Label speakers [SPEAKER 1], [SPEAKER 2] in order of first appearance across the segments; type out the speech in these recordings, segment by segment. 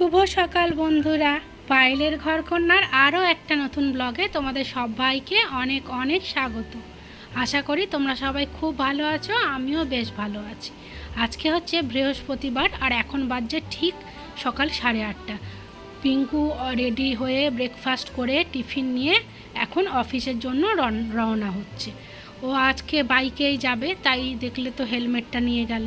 [SPEAKER 1] শুভ সকাল বন্ধুরা। পায়েলের ঘর কন্যার আরও একটা নতুন ব্লগে তোমাদের সবাইকে অনেক অনেক স্বাগত। আশা করি তোমরা সবাই খুব ভালো আছো, আমিও বেশ ভালো আছি। আজকে হচ্ছে বৃহস্পতিবার আর এখন বাজছে ঠিক সকাল সাড়ে আটটা। পিঙ্কু রেডি হয়ে ব্রেকফাস্ট করে টিফিন নিয়ে এখন অফিসের জন্য রওনা হচ্ছে। ও আজকে বাইকেই যাবে, তাই দেখলে তো হেলমেটটা নিয়ে গেল।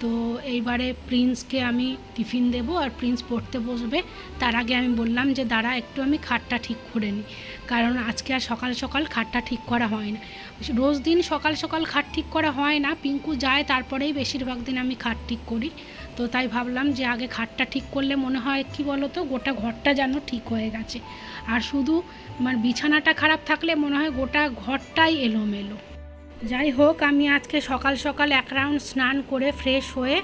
[SPEAKER 1] তো এইবারে প্রিন্সকে আমি টিফিন দেবো আর প্রিন্স পড়তে বসবে। তার আগে আমি বললাম যে, দাঁড়া, একটু আমি খাটটা ঠিক করে নিই। কারণ আজকে আর সকাল সকাল খাটটা ঠিক করা হয় না। রোজ দিন সকাল সকাল খাট ঠিক করা হয় না। পিঙ্কু যায়, তারপরেই বেশিরভাগ দিন আমি খাট ঠিক করি। তো তাই ভাবলাম যে, আগে খাটটা ঠিক করলে মনে হয়, কি বলো তো গোটা ঘরটা যেন ঠিক হয়ে গেছে। আর শুধু মানে বিছানাটা খারাপ থাকলে মনে হয় গোটা ঘরটাই এলোমেলো। যাই হোক, আমি আজকে সকাল সকাল এক রাউন্ড স্নান করে ফ্রেশ হয়ে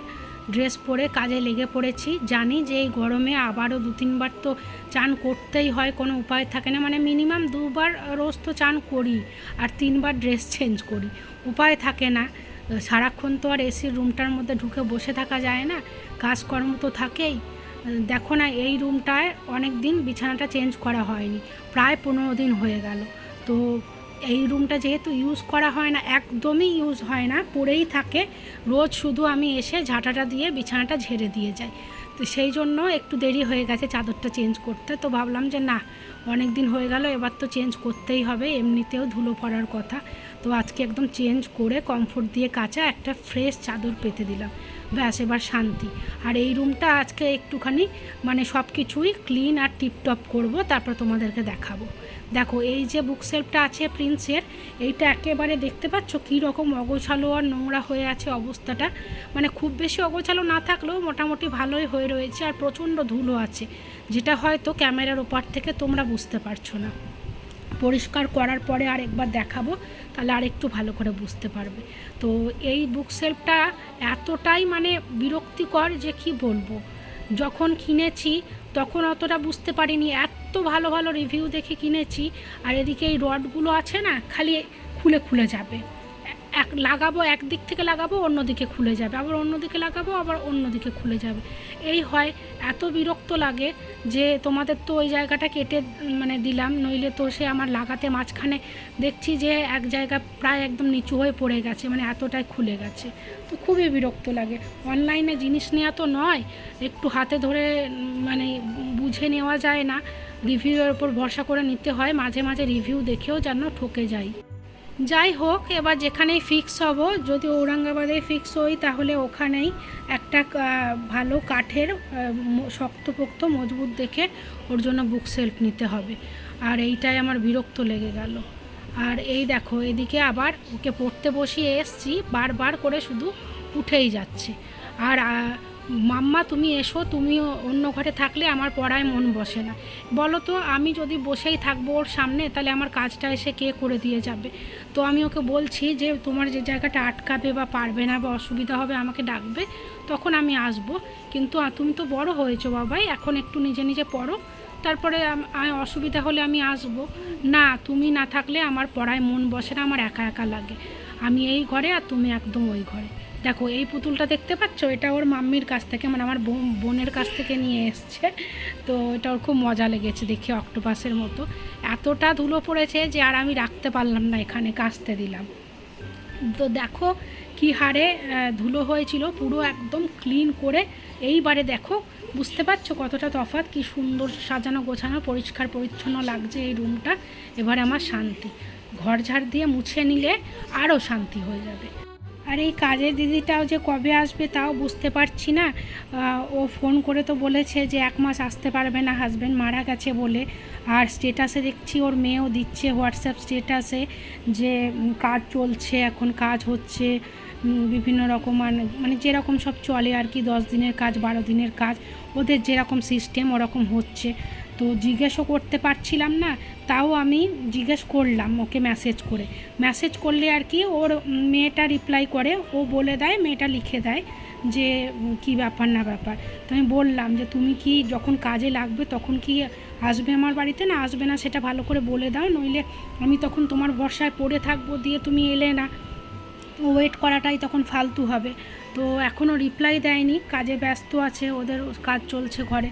[SPEAKER 1] ড্রেস পরে কাজে লেগে পড়েছি। জানি যে এই গরমে আবারও দু তিনবার তো চান করতেই হয়, কোনো উপায় থাকে না। মানে মিনিমাম দুবার রোজ তো চান করি আর তিনবার ড্রেস চেঞ্জ করি। উপায় থাকে না। সারাক্ষণ তো আর এসির রুমটার মধ্যে ঢুকে বসে থাকা যায় না। কাজকর্ম তো থাকেই। দেখো না, এই রুমটায় অনেক দিন বিছানাটা চেঞ্জ করা হয়নি। প্রায় পনেরো দিন হয়ে গেল। তো এই রুমটা যেহেতু ইউজ করা হয় না, একদমই ইউজ হয় না, পড়েই থাকে। রোজ শুধু আমি এসে ঝাঁটাটা দিয়ে, বিছানাটা ঝেড়ে দিয়ে যাই। তো সেই জন্য একটু দেরি হয়ে গেছে চাদরটা চেঞ্জ করতে। তো ভাবলাম যে না অনেক দিন হয়ে গেল, এবার তো চেঞ্জ করতেই হবে, এমনিতেও ধুলো পড়ার কথা। তো আজকে একদম চেঞ্জ করে কমফোর্ট দিয়ে কাঁচা একটা ফ্রেশ চাদর পেতে দিলাম। ব্যাস, এবার শান্তি। আর এই রুমটা আজকে একটুখানি মানে সব কিছুই ক্লিন আর টিপটপ করব, তারপর তোমাদেরকে দেখাবো। দেখো, এই যে বুক সেলফটা আছে প্রিন্সের এইটা একেবারে দেখতে পাচ্ছ কী রকম অগোছালো আর নোংরা হয়ে আছে অবস্থাটা। মানে খুব বেশি অগোছালো না থাকলেও মোটামুটি ভালোই হয়ে রয়েছে আর প্রচণ্ড ধুলো আছে, যেটা হয়তো ক্যামেরার ওপার থেকে তোমরা বুঝতে পারছ না। পরিষ্কার করার পরে আর একবার দেখাবো, তাহলে আর একটু ভালো করে বুঝতে পারবে। তো এই বুক সেলফটা এতটাই মানে বিরক্তিকর যে কি বলব? যখন কিনেছি তখন অতটা বুঝতে পারিনি। এত ভালো ভালো রিভিউ দেখে কিনেছি, আর এদিকে এই রডগুলো আছে না, খালি খুলে খুলে যাবে। এক লাগাবো একদিক থেকে লাগাবো অন্যদিকে খুলে যাবে। আবার অন্যদিকে লাগাবো, আবার অন্যদিকে খুলে যাবে। এই হয়, এত বিরক্ত লাগে যে তোমাদের তো ওই জায়গাটা কেটে মানে দিলাম, নইলে তো সে আমার লাগাতে মাঝখানে দেখছি যে এক জায়গা প্রায় একদম নিচু হয়ে পড়ে গেছে মানে এতটাই খুলে গেছে। তো খুবই বিরক্ত লাগে। অনলাইনে জিনিস নেওয়া তো নয়, একটু হাতে ধরে মানে বুঝে নেওয়া যায় না। রিভিউয়ের ওপর ভরসা করে নিতে হয়, মাঝে মাঝে রিভিউ দেখেও যেন ঠকে যাই। যাই হোক, এবার যেখানেই ফিক্স হব, যদি ঔরঙ্গাবাদে ফিক্স হই, তাহলে ওখানেই একটা ভালো কাঠের শক্তপোক্ত মজবুত দেখে ওর জন্য বুক সেলফ নিতে হবে। আর এইটাই আমার বিরক্ত লেগে গেল। আর এই দেখো, এদিকে আবার ওকে পড়তে বসিয়ে এসছি, বারবার করে শুধু উঠেই যাচ্ছে। আর মাম্মা, তুমি এসো, তুমি অন্য ঘরে থাকলে আমার পড়ায় মন বসে না। বলো তো, আমি যদি বসেই থাকব ওর সামনে, তাহলে আমার কাজটা এসে কে করে দিয়ে যাবে? তো আমি ওকে বলছি যে, তোমার যে জায়গাটা আটকাবে বা পারবে না বা অসুবিধা হবে, আমাকে ডাকবে, তখন আমি আসব। কিন্তু তুমি তো বড় হয়েছো বাবাই, এখন একটু নিজে নিজে পড়ো, তারপরে অসুবিধা হলে আমি আসব। না, তুমি না থাকলে আমার পড়ায় মন বসে না, আমার একা একা লাগে। আমি এই ঘরে আর তুমি একদম ওই ঘরে। দেখো, এই পুতুলটা দেখতে পাচ্ছ? এটা ওর মাম্মির কাছ থেকে মানে আমার বোন- বোনের কাছ থেকে নিয়ে এসছে। তো এটা ওর খুব মজা লেগেছে দেখে অক্টোপাসের মতো। এতটা ধুলো পড়েছে যে আর আমি রাখতে পারলাম না, এখানে কাচতে দিলাম। তো দেখো কি হারে ধুলো হয়েছিল, পুরো একদম ক্লিন করে। এইবারে দেখো, বুঝতে পারছ কতটা তফাৎ? কি সুন্দর সাজানো, গোছানো, পরিষ্কার, পরিচ্ছন্ন লাগছে এই রুমটা। এবারে আমার শান্তি। ঘর ঝাড় দিয়ে মুছে নিলে আরও শান্তি হয়ে যাবে। আর এই কাজের দিদিটাও যে কবে আসবে তাও বুঝতে পারছি না। ও ফোন করে তো বলেছে যে এক মাস আসতে পারবে না হাজব্যান্ড মারা গেছে বলে। আর স্টেটাসে দেখছি ওর মেয়েও দিচ্ছে হোয়াটসঅ্যাপ স্টেটাসে যে কাজ চলছে, এখন কাজ হচ্ছে বিভিন্ন রকম মানে- মানে যেরকম সব চলে আর কি, দশ দিনের কাজ, বারো দিনের কাজ। ওদের যেরকম সিস্টেম ওরকম হচ্ছে। তো জিজ্ঞেসও করতে পারছিলাম না, তাও আমি জিজ্ঞেস করলাম ওকে মেসেজ করে। মেসেজ করলে আর কি ওর মেয়েটা রিপ্লাই করে, ও বলে দেয়, মেয়েটা লিখে দেয় যে কি ব্যাপার না ব্যাপার। তো আমি বললাম যে, তুমি কি যখন কাজে লাগবে তখন কি আসবে আমার বাড়িতে? না, আসবে না, সেটা ভালো করে বলে দাও, নইলে আমি তখন তোমার ভরসায় পড়ে থাকব, দিয়ে তুমি এলে না। ওয়েট করাটাই তখন ফালতু হবে। তো এখনও রিপ্লাই দেয়নি, কাজে ব্যস্ত আছে, ওদের কাজ চলছে ঘরে।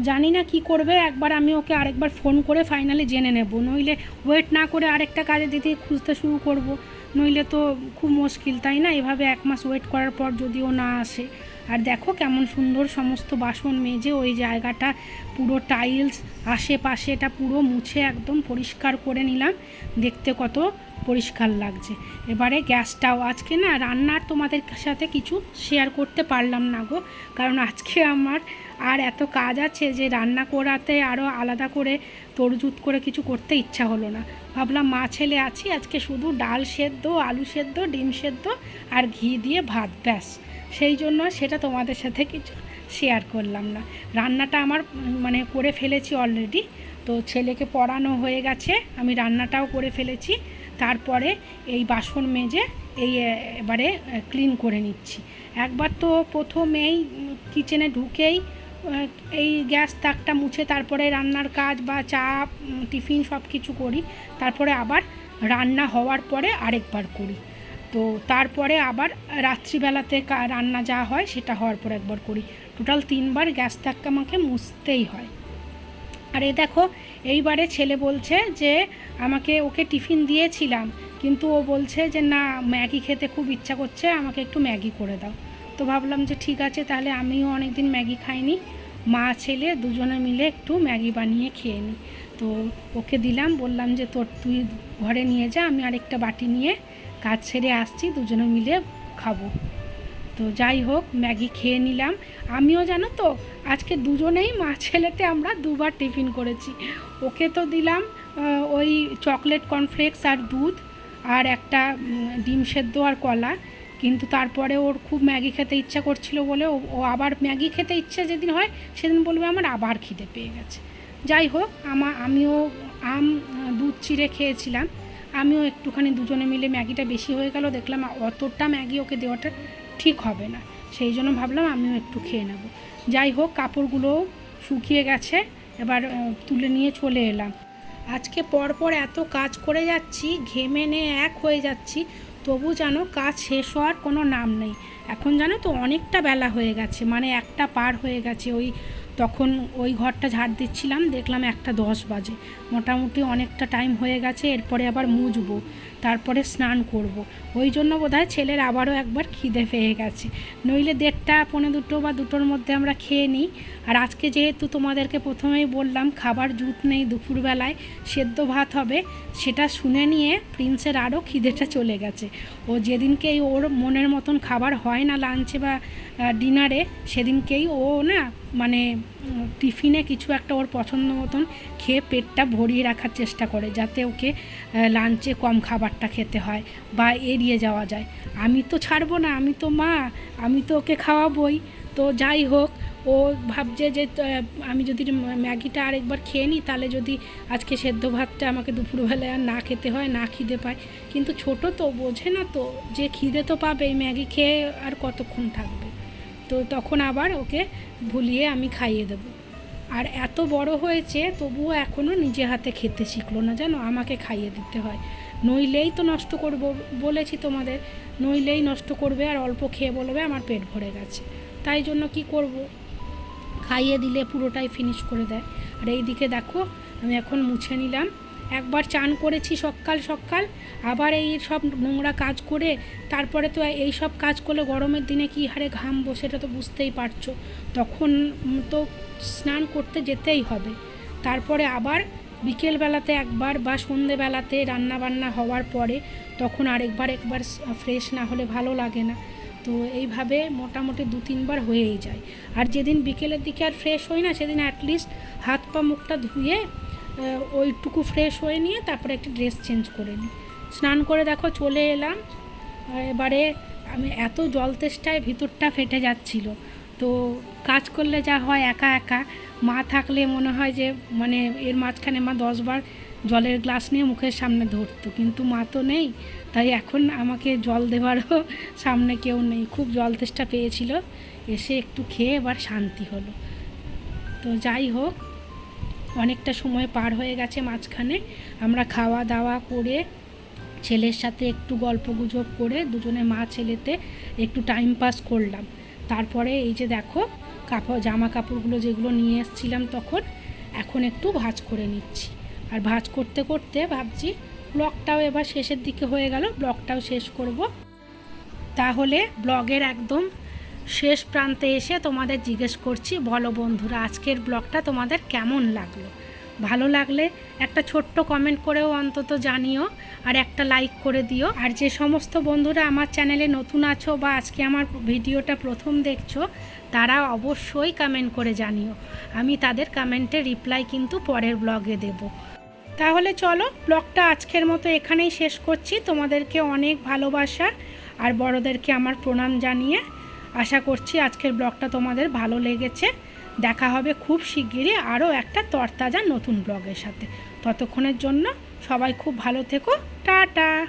[SPEAKER 1] জানি না কি করবে, একবার আমি ওকে আরেকবার ফোন করে ফাইনালি জেনে নেব। নইলে ওয়েট না করে আরেকটা কাজে দিদি খুঁজতে শুরু করব। নইলে তো খুব মুশকিল, তাই না? এভাবে এক মাস ওয়েট করার পর যদিও না আসে। আর দেখো কেমন সুন্দর সমস্ত বাসন মেজে ওই জায়গাটা পুরো টাইলস আশেপাশে এটা পুরো মুছে একদম পরিষ্কার করে নিলাম। দেখতে কত পরিষ্কার লাগছে। এবারে গ্যাসটাও, আজকে না রান্নার তোমাদের সাথে কিছু শেয়ার করতে পারলাম না গো। কারণ আজকে আমার আর এত কাজ আছে যে রান্না করাতে আরও আলাদা করে তরজুত করে কিছু করতে ইচ্ছা হলো না। ভাবলাম মা ছেলে আছি, আজকে শুধু ডাল সেদ্ধ, আলু সেদ্ধ, ডিম সেদ্ধ আর ঘি দিয়ে ভাত, ব্যাস। সেই জন্য সেটা তোমাদের সাথে কিছু শেয়ার করলাম না। রান্নাটা আমার মানে করে ফেলেছি অলরেডি তো ছেলেকে পড়ানো হয়ে গেছে, আমি রান্নাটাও করে ফেলেছি। তারপরে এই বাসন মেজে এই এবারে ক্লিন করে নিচ্ছি। একবার তো প্রথমেই কিচেনে ঢুকেই এই গ্যাস তাকটা মুছে তারপরে রান্নার কাজ বা চা টিফিন সব কিছু করি। তারপরে আবার রান্না হওয়ার পরে আরেকবার করি। তো তারপরে আবার রাত্রিবেলাতে রান্না যা হয় সেটা হওয়ার পর একবার করি। টোটাল তিনবার গ্যাস তাকটা আমাকে মুছতেই হয়। আর এই দেখো, এইবারে ছেলে বলছে যে, আমাকে ওকে টিফিন দিয়েছিলাম, কিন্তু ও বলছে যে, না, ম্যাগি খেতে খুব ইচ্ছা করছে, আমাকে একটু ম্যাগি করে দাও। তো ভাবলাম যে ঠিক আছে, তাহলে আমিও অনেক দিন ম্যাগি খাইনি। মা, ছেলে দুজনে মিলে একটু ম্যাগি বানিয়ে খেয়ে নিই তো ওকে দিলাম, বললাম যে তোর, তুই ঘরে নিয়ে যা, আমি আরেকটা বাটি নিয়ে কাজ ছেড়ে আসছি, দুজনে মিলে খাব। তো যাই হোক, ম্যাগি খেয়ে নিলাম। আমিও জানো তো, আজকে দুজনেই মা ছেলেতে আমরা দুবার টিফিন করেছি। ওকে তো দিলাম ওই চকলেট কর্নফ্লেক্স আর দুধ, আর একটা ডিম সেদ্ধ আর কলা। কিন্তু তারপরে ওর খুব ম্যাগি খেতে ইচ্ছা করছিল বলে ও আবার ম্যাগি খেতে ইচ্ছা যেদিন হয় সেদিন বলবে আমার আবার খিদে পেয়ে গেছে। যাই হোক, আমা, আমিও আম, দুধ চিড়ে খেয়েছিলাম। আমিও একটুখানি দুজনে মিলে ম্যাগিটা বেশি হয়ে গেল, দেখলাম অতটা ম্যাগি ওকে দেওয়াটা ঠিক হবে না। সেই জন্য ভাবলাম আমিও একটু খেয়ে নেব। যাই হোক, কাপড়গুলোও শুকিয়ে গেছে, এবার তুলে নিয়ে চলে এলাম। আজকে পরপর এত কাজ করে যাচ্ছি, ঘেমে নিয়ে এক হয়ে যাচ্ছি। তবু যেন কাজ শেষ হওয়ার কোনো নাম নেই। এখন জানো তো অনেকটা বেলা হয়ে গেছে মানে একটা পার হয়ে গেছে। ওই তখন ওই ঘরটা ঝাড় দিচ্ছিলাম, দেখলাম একটা দশ বাজে। মোটামুটি অনেকটা টাইম হয়ে গেছে, এরপরে আবার মুছবো। তারপরে স্নান করব। ওই জন্য বোধহয় ছেলের আবারও একবার খিদে পেয়ে গেছে। নইলে দেড়টা, পৌনে দুটো বা দুটোর মধ্যে আমরা খেয়ে নিই। আর আজকে যেহেতু তোমাদেরকে প্রথমেই বললাম খাবার জুত নেই দুপুরবেলায়, সেদ্ধ ভাত হবে, সেটা শুনে নিয়ে প্রিন্সের আরও খিদেটা চলে গেছে। ও যেদিনকেই ওর মনের মতন খাবার হয় না লাঞ্চে বা ডিনারে সেদিনকেই ও না মানে টিফিনে কিছু একটা ওর পছন্দ মতন খেয়ে পেটটা ভরিয়ে রাখার চেষ্টা করে যাতে ওকে লাঞ্চে কম খাবারটা খেতে হয় বা এড়িয়ে যাওয়া যায়। আমি তো ছাড়বো না, আমি তো মা, আমি তো ওকে খাওয়াবই। তো যাই হোক, ও ভাবছে যে আমি যদি ম্যাগিটা আরেকবার খেয়ে নিই, তাহলে যদি আজকে সেদ্ধ ভাতটা আমাকে দুপুরবেলায় আর না খেতে হয়, না খিদে পায়। কিন্তু ছোট তো, বোঝে না তো যে খিদে তো পাবেই, ম্যাগি খেয়ে আর কতক্ষণ থাকবে? তো তখন আবার ওকে ভুলিয়ে আমি খাইয়ে দেবো। আর এত বড় হয়েছে, তবুও এখনও নিজে হাতে খেতে শিখলো না, জানো? আমাকে খাইয়ে দিতে হয়। নইলেই তো নষ্ট করব বলেছি তোমাদের, নইলেই নষ্ট করবে আর অল্প খেয়ে বলবে আমার পেট ভরে গেছে। তাই জন্য কি করব? খাইয়ে দিলে পুরোটাই ফিনিশ করে দেয়। আর এই দিকে দেখো, আমি এখন মুছে নিলাম। একবার চান করেছি সকাল সকাল, আবার এই সব নোংরা কাজ করে তারপরে তো এই সব কাজ করলে গরমের দিনে কী হারে ঘামবো সেটা তো বুঝতেই পারছ। তখন তো স্নান করতে যেতেই হবে। তারপরে আবার বিকেলবেলাতে একবার বা সন্ধেবেলাতে রান্না বান্না হওয়ার পরে তখন আরেকবার, একবার ফ্রেশ না হলে ভালো লাগে না। তো এইভাবে মোটামুটি দু তিনবার হয়েই যায়। আর যেদিন বিকেলের দিকে আর ফ্রেশ হই না, সেদিন অ্যাটলিস্ট হাত পা মুখটা ধুয়ে ওইটুকু ফ্রেশ হয়ে নিয়ে তারপরে একটা ড্রেস চেঞ্জ করে নিই। স্নান করে দেখো চলে এলাম। এবারে আমি এত জল তেষ্টায় ভিতরটা ফেটে যাচ্ছিল। তো কাজ করলে যা হয় একা একা, মা থাকলে মনে হয় যে মানে এর মাঝখানে মা দশবার জলের গ্লাস নিয়ে মুখের সামনে ধরতো। কিন্তু মা তো নেই, তাই এখন আমাকে জল দেওয়ারও সামনে কেউ নেই। খুব জল তেষ্টা পেয়েছিল, এসে একটু খেয়ে এবার শান্তি হলো। তো যাই হোক অনেকটা সময় পার হয়ে গেছে মাঝখানে। আমরা খাওয়া দাওয়া করে ছেলের সাথে একটু গল্প গুজব করে দুজনে মা ছেলেতে একটু টাইম পাস করলাম। তারপরে এই যে দেখো, কাপড়, জামা কাপড়গুলো যেগুলো নিয়ে এসেছিলাম তখন, এখন একটু ভাজ করে নিচ্ছি। আর ভাঁজ করতে করতে ভাবছি ব্লগটাও এবার শেষের দিকে হয়ে গেল ব্লগটাও শেষ করব। তাহলে ব্লগের একদম শেষ প্রান্তে এসে তোমাদের জিজ্ঞেস করছি, বলো বন্ধুরা, আজকের ব্লগটা তোমাদের কেমন লাগল? ভালো লাগলে একটা ছোট্ট কমেন্ট করেও অন্তত জানিও, আর একটা লাইক করে দিও। আর যে সমস্ত বন্ধুরা আমার চ্যানেলে নতুন আছো বা আজকে আমার ভিডিওটা প্রথম দেখছ, তারা অবশ্যই কমেন্ট করে জানিও। আমি তাদের কমেন্টে রিপ্লাই কিন্তু পরের ব্লগে দেবো। তাহলে চলো ব্লগটা আজকের মতো এখানেই শেষ করছি। তোমাদেরকে অনেক ভালোবাসা, আর বড়োদেরকে আমার প্রণাম জানিয়ে আশা করছি আজকের ব্লগটা তোমাদের ভালো লেগেছে। দেখা হবে খুব শিগগিরই আরও একটা তরতাজা নতুন ব্লগের সাথে। ততক্ষণের জন্য সবাই খুব ভালো থেকো। টাটা!